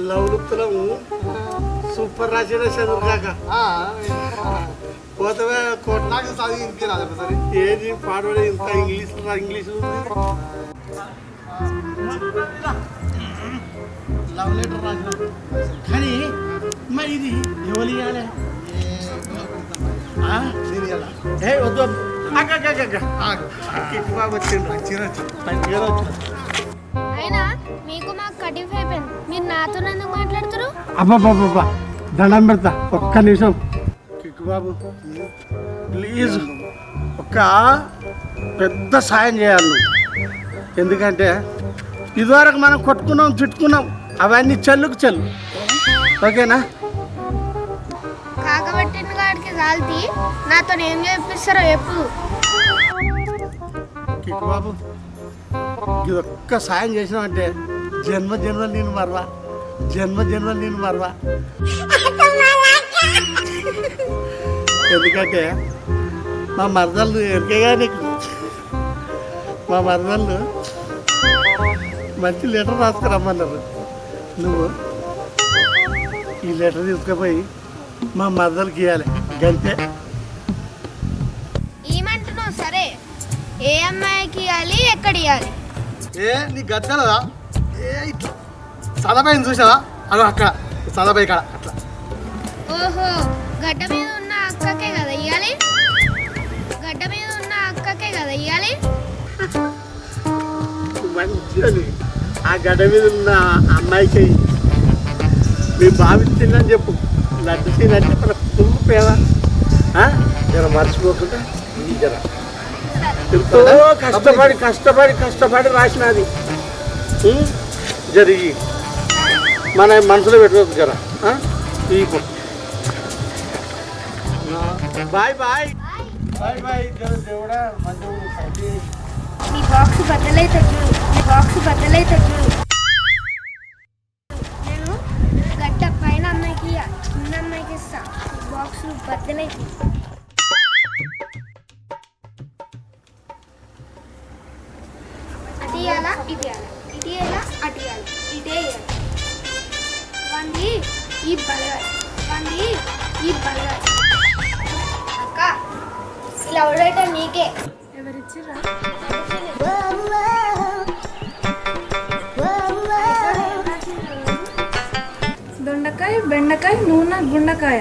లవలుపుతున్నాము super రాసిన చదువు కాక. ఆ, పోతవే కోట నాకు చదివి ఇంటికి రాదు ఒకసారి. ఏది? పాడవడే ఇంత ఇంగ్లీష్ ఇంగ్లీష్ లవ్ లెటర్ రాసిన. కానీ మరి ఇది ఎవరు ఇవ్వాలి ఏ వద్దు అగ్గ. ఆగు. కిట్టి బాబు వచ్చిండు. చిరొచ్చు మంచిగా మీరు నాతో ఎందుకు మాట్లాడుతారు? అబ్బాబాబా దండం పెడతా ఒక్క నిమిషం. కిక్కు బాబు ప్లీజ్ ఒక్క పెద్ద సాయం చేయాలి నువ్వు. ఎందుకంటే ఇదివరకు మనం కొట్టుకున్నాం చుట్టుకున్నాం అవన్నీ చెల్లుకు చెల్లు. ఓకేనా? కాకబట్టిన కాడికి కాల్తి నాతో ఏం చేపిస్తారో ఎప్పుడు కిక్కు బాబు ఇది ఒక్క సాయం చేసినావంటే జన్మ జన్మ నేను మరవా. జన్మ జన్మ నేను మరవా. ఎందుకంటే మా మరదళ్ళు ఎరికేగా నీకు. మా మరదళ్ళు మంచి లెటర్ రాసుకురమ్మన్నారు నువ్వు ఈ లెటర్ తీసుకుపోయి మా మరదలకి ఇవ్వాలి గంతే. ఏమంటున్నావు? సరే. ఏ అమ్మాయికి ఇవ్వాలి ఎక్కడ ఇవ్వాలి ఏ నీ గద్దలదా? ఇట్లా చూసావా? అదో అక్కడ సదాబాయి కాడ అట్లా. ఓహో గడ్డ మీద ఉన్న అక్కకే కదా ఇవ్వాలి గడ్డ మీద ఉన్న అక్కకే కదా ఇవ్వాలి మంచిగా ఆ గడ్డ మీద ఉన్న అమ్మాయికి అయ్యి. మీ భావించిందని చెప్పు. లడ్డు తినంటే మన పువ్వు పేద ఆ? జర మర్చిపోకుండా జర. ఎంతో కష్టపడి కష్టపడి కష్టపడి రాసినది? జరిగి మన మనసులో పెట్టుకోవచ్చు జర. ఆ? ఈ బాయ్ బాయ్. బాయ్ బాయ్ దేవుడా మంచిగా నీ బాక్స్ బద్దలైతే చూడు నీ బాక్స్ బద్దలైతే చూడు నేను గడ్డ పైన అమ్మాయికి ఇయ్య, కింద అమ్మాయికి ఇస్తా బాక్స్ బద్దలైతే ఈ బలగాలి ఈ బలగాలి అక్క ఇలా నీకే దొండకాయ బెండకాయ నూనె గుండకాయ.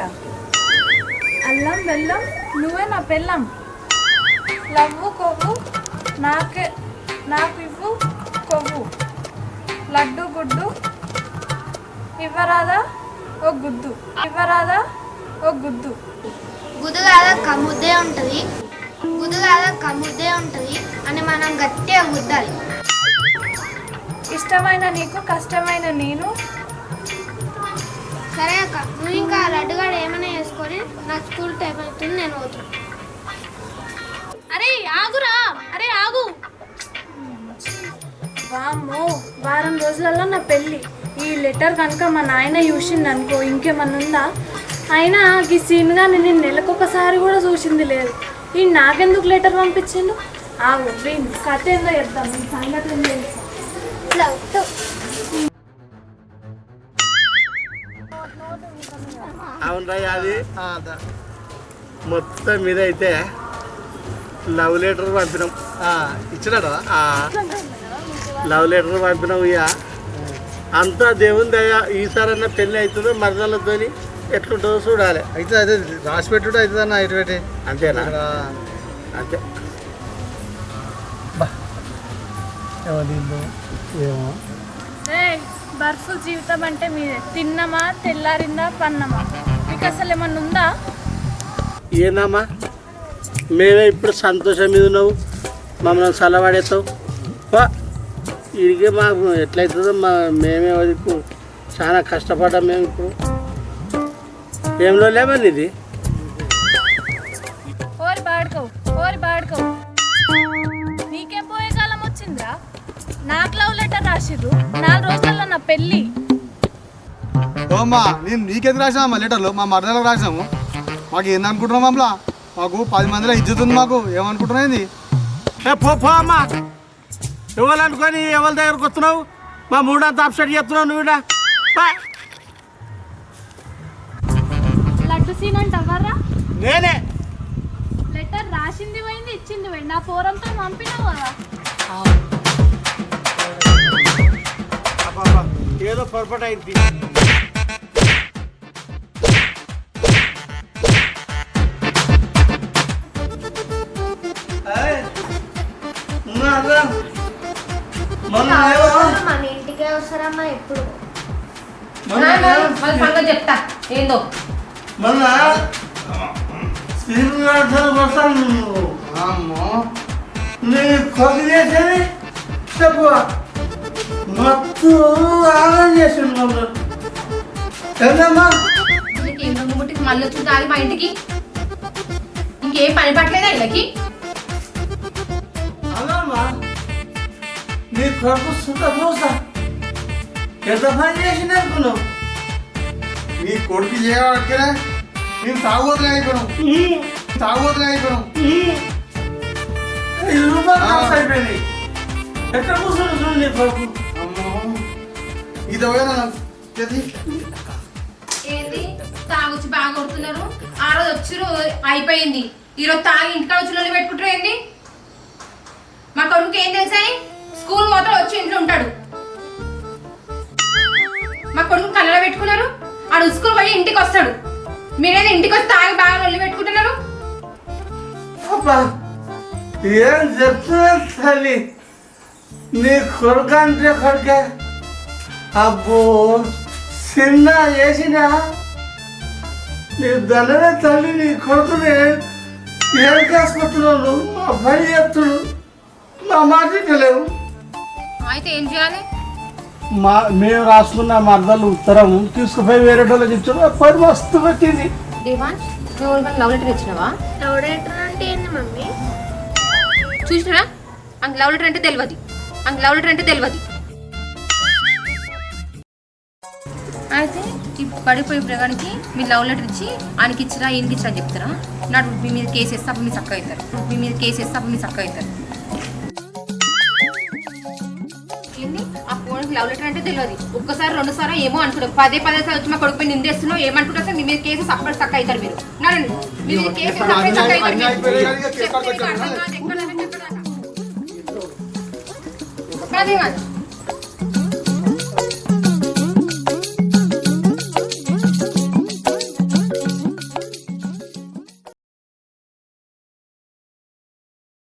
అల్లం బెల్లం నువ్వే నా పెళ్ళం లవ్వు కొవ్వు నాకే నాకు ఇవ్వు కొవ్వు. లడ్డు గుడ్డు ఇవ్వరాదా? ఓ గుద్దు. ఇవ్వరాదా ఓ గుద్దు. గుదుగాల కమ్ముద్దే ఉంటుంది. గుదుగాల కమ్ముద్దే ఉంటుంది అని మనం గట్టిగా గుద్దాలి. ఇష్టమైన నీకు కష్టమైన నేను. సరే అక్క నువ్వు ఇంకా లడ్డుగాడు ఏమైనా వేసుకొని నాకు స్కూల్ టైం అవుతుంది నేను పోతున్నా అరే ఆగురా. అరే ఆగు. వామ్మో వారం రోజులలో నా పెళ్ళి. ఈ లెటర్ కనుక మా నాయన చూసింది అనుకో ఇంకేమన్నా ఉందా? అయినా ఈ సీన్ కానీ నేను నెలకొకసారి కూడా చూసింది లేదు. ఈ నాకెందుకు లెటర్ పంపించిండు? ఆగు వీణ్ కథ ఏందో చెప్దాం ఈ సంగతి ఏం తెలుసు. అవునరా అది ఆ. మొత్తం మీద అయితే లవ్ లెటర్ పంపినాం. ఆ, ఇచ్చినాడా? ఆ, లవ్ లెటర్ పంపినాం ఇక అంతా దేవుని దయ ఈసారన్నా పెళ్ళి అవుతుందో మరదలతోని ఎట్లుంటుందో చూడాలి. అయితే అదే రాసి పెట్టుడు అవుతుందన్న ఇటు పెట్టి. అంతేనా? అంతే. ఏమో ఏయ్, బర్ఫ్ జీవితం అంటే మీదే. తిన్నమా తెల్లారిందా పన్నమా? మీకు అసలు ఏమన్నా ఉందా? ఏందమ్మా? మేమే ఇప్పుడు సంతోషం మీద ఉన్నావు. మమ్మల్ని చల్లబడేస్తావు పా. ఇదిగే మాకు ఎట్లయితుందో మా మేమే వరకు చాలా కష్టపడ్డాం మేము ఇప్పుడు. ఏంలో లేమని ఇది నీకేం పోయే కాలం వచ్చిందిరా? నాకు లవ్ లెటర్ రాసిర్రు. నాలుగు రోజులలో నా పెళ్ళి. ఓమ్మా నేను నీకెందుకు రాసామమ్మా లెటర్లు మా మరదలకు రాసాము మాకు ఏందనుకుంటున్నాం అమ్మలా మాకు పది మందిలో ఇజ్జత్ ఉంది మాకు. ఏమనుకుంటున్నావు అమ్మా ఎవరు దగ్గరకు వస్తున్నావు? మా మూడంతా అప్సెట్ చేస్తున్నావు నువ్వు. లడ్డు సీన్ అంటే ఎవర్రా నేనే. లెటర్ రాసింది పోయింది ఇచ్చింది పోయింది. నా పోరంతో పంపినావు కదా. ఏదో పొరపాటు అయింది. మన ఇంటికే వస్తారమ్మా ఎప్పుడు మళ్ళీ సంగతి చెప్తా. ఏందో? మొన్న శ్రీనివాసాలు వస్తాను నువ్వు అమ్మో. నీ కొద్ది చేసేది? చెప్పు. మొత్తం ఆనందం చేసింది మమ్మల్ని ఏందమ్మా? నీకు ఏం రంగు ముట్టికి మళ్ళీ వచ్చి తాగి మా ఇంటికి. ఇంకేం పని పట్టలేదా వీళ్ళకి నీ కొడుకు సుత పూస ఎంత పని చేసింది అనుకున్నావు నీ కొడుకు చేయబట్టుకునే నేను తాగోతులే అయిపోయాను తాగోతులే అయిపోయాను ఐదు రూపాయలు ఖర్చు అయిపోయినాయి ఎక్కడ కూర్చుని చూడు నీ కొడుకు అమ్మో ఇది పోయినా చేతి ఏంది తాగొచ్చి బాగా కొడుతున్నారు ఆ రోజు వచ్చిరు అయిపోయింది ఈ రోజు తాగి ఇంటికాడ వచ్చి పెట్టుకుంటారు ఏంది మా కొడుకు ఏం తెలుసా స్కూల్ మాత్రం వచ్చి ఇంట్లో ఉంటాడు. మా కొడుకు కళ్ళలో పెట్టుకున్నారు. ఆడు స్కూల్ పోయి ఇంటికి వస్తాడు. మీరేదో ఇంటికి వస్తే తాగి బాగా నొల్లి పెట్టుకుంటున్నారు. ఏం చెప్తున్నా తల్లి? నీ కొడుకు అంటే కొడుకే? అబ్బో చిన్న చేసిన నీ దండనే తల్లి నీ కొడుకుని ఏం కాసుకుంటున్నావు మా పని చెప్తుడు నా మాట లేవు అయితే ఏం చేయాలి? మా మేము రాసుకున్న మరదలు ఉత్తరం తీసుకుపోయి వేరే వాళ్ళకి ఇచ్చాడు పని మస్తు పెట్టింది. నువ్వు లవ్ లెటర్ ఇచ్చినావా? లౌడేటర్ అంటే ఏంది మమ్మీ? చూసినా అంక లవ్ లెటర్ అంటే తెలియదు అంక లవ్ లెటర్ అంటే తెలియదు అయితే ఈ పడిపోయి ప్రగానికి మీ లవ్ లెటర్ ఇచ్చి ఆయనకి ఇచ్చిరా ఈయనకి ఇచ్చిరా చెప్తారా? నాడు మీ మీద కేసు వేస్తే అప్పుడు మీ చక్క అవుతారు. మీ మీద కేసు వేస్తే అప్పుడు మీ చక్క అవుతారు. ఏంది ఆ ఫోన్కి లవ్ లెటర్ అంటే తెలియదు ఒక్కసారి రెండు సార్లు ఏమో అనుకుంటారు పదే పదే సార్లు వచ్చి మా కొడుకు నిందేస్తున్నావు ఏమనుకుంటారు సార్ మీ మీద కేసు సప్పుడు చక్క అవుతారు మీరు. నడండి మీ మీద కేసు అప్పుడే చక్క అవుతారు చెప్తే మీకు. అర్థం కాదు, ఎక్కడ